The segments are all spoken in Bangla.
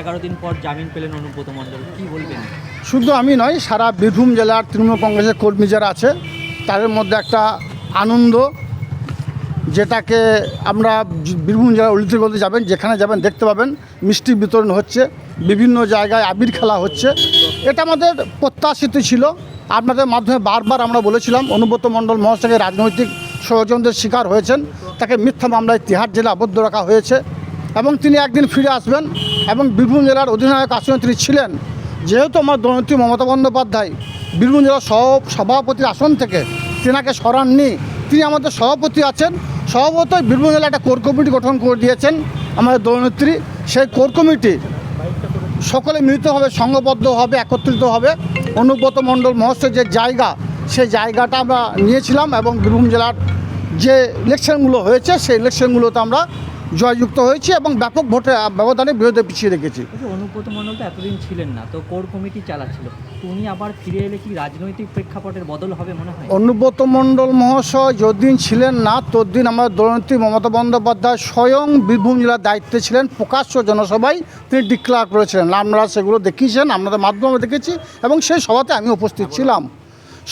এগারো দিন পর জামিন পেলেন অনুব্রত বলবেন? শুধু আমি নয়, সারা বীরভূম জেলার তৃণমূল কংগ্রেসের কর্মী যারা আছে, তাদের মধ্যে একটা আনন্দ, যেটাকে আমরা বীরভূম জেলার অলিতে গলিতে যাবেন, যেখানে যাবেন দেখতে পাবেন, মিষ্টি বিতরণ হচ্ছে, বিভিন্ন জায়গায় আবির খেলা হচ্ছে। এটা আমাদের প্রত্যাশিত ছিল, আপনাদের মাধ্যমে বারবার আমরা বলেছিলাম, অনুব্রত মণ্ডল মহাশয়কে রাজনৈতিক ষড়যন্ত্রের শিকার হয়েছেন, তাকে মিথ্যা মামলায় তিহার জেলা আবদ্ধ রাখা হয়েছে। এবং তিনি একদিন ফিরে আসবেন এবং বীরভূম জেলার অধিনায়ক আসনে তিনি ছিলেন। যেহেতু আমার দলনেত্রী মমতা বন্দ্যোপাধ্যায় বীরভূম জেলার সহ সভাপতির আসন থেকে তেনাকে সরাননি, তিনি আমাদের সভাপতি আছেন। সভাপতি বীরভূম জেলা একটা কোর কমিটি গঠন করে দিয়েছেন আমাদের দলনেত্রী। সেই কোর কমিটি সকলে মিলিতভাবে, সংঘবদ্ধভাবে একত্রিত হবে অনুব্রত মণ্ডল মহোৎসবের যে জায়গা, সেই জায়গাটা আমরা নিয়েছিলাম এবং বীরভূম জেলার যে ইলেকশনগুলো হয়েছে, সেই ইলেকশনগুলোতে আমরা জয়যুক্ত হয়েছি এবং ব্যাপক ভোটে ব্যবধানে বিরোধী পিছিয়ে রেখেছি। অনুব্রত মণ্ডল তো এতদিন ছিলেন না তো কোর কমিটি চালাচ্ছিল। উনি আবার ফিরে এলে কি রাজনৈতিক প্রেক্ষাপটের বদল হবে মনে হয়? অনুব্রত মণ্ডল মহাশয় যদিন ছিলেন না তদ্দিন আমাদের দলনেত্রী মমতা বন্দ্যোপাধ্যায় স্বয়ং বীরভূম জেলার দায়িত্বে ছিলেন প্রকাশ্য জনসভায় তিনি ডিক্লেয়ার করেছিলেন। আমরা সেগুলো দেখিয়েছেন আপনাদের মাধ্যমে দেখেছি এবং সেই সভাতে আমি উপস্থিত ছিলাম।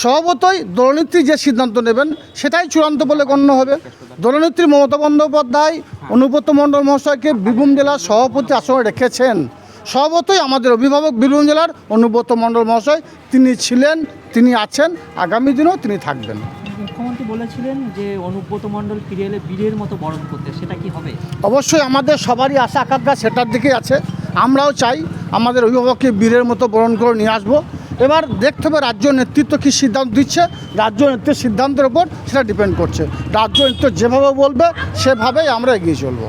স্বভাবতই দলনেত্রী যে সিদ্ধান্ত নেবেন সেটাই চূড়ান্ত বলে গণ্য হবে। দলনেত্রী মমতা বন্দ্যোপাধ্যায় অনুব্রত মণ্ডল মহাশয়কে বীরভূম জেলার সভাপতি আসনে রেখেছেন। স্বভাবতই আমাদের অভিভাবক বীরভূম জেলার অনুব্রত মণ্ডল মহাশয় তিনি ছিলেন তিনি আছেন আগামী দিনেও তিনি থাকবেন। মুখ্যমন্ত্রী বলেছিলেন যে অনুব্রত মণ্ডল ফিরে এলে বীরের মতো বরণ করতে সেটা কি হবে? অবশ্যই আমাদের সবারই আশা আকাঙ্ক্ষা সেটার দিকেই আছে। আমরাও চাই আমাদের অভিভাবককে বীরের মতো বরণ করে নিয়ে আসব। এবার দেখতে হবে রাজ্য নেতৃত্ব কী সিদ্ধান্ত দিচ্ছে। রাজ্য নেতৃত্বের সিদ্ধান্তের ওপর সেটা ডিপেন্ড করছে। রাজ্য নেতৃত্ব যেভাবে বলবে, সেভাবেই আমরা এগিয়ে চলবো।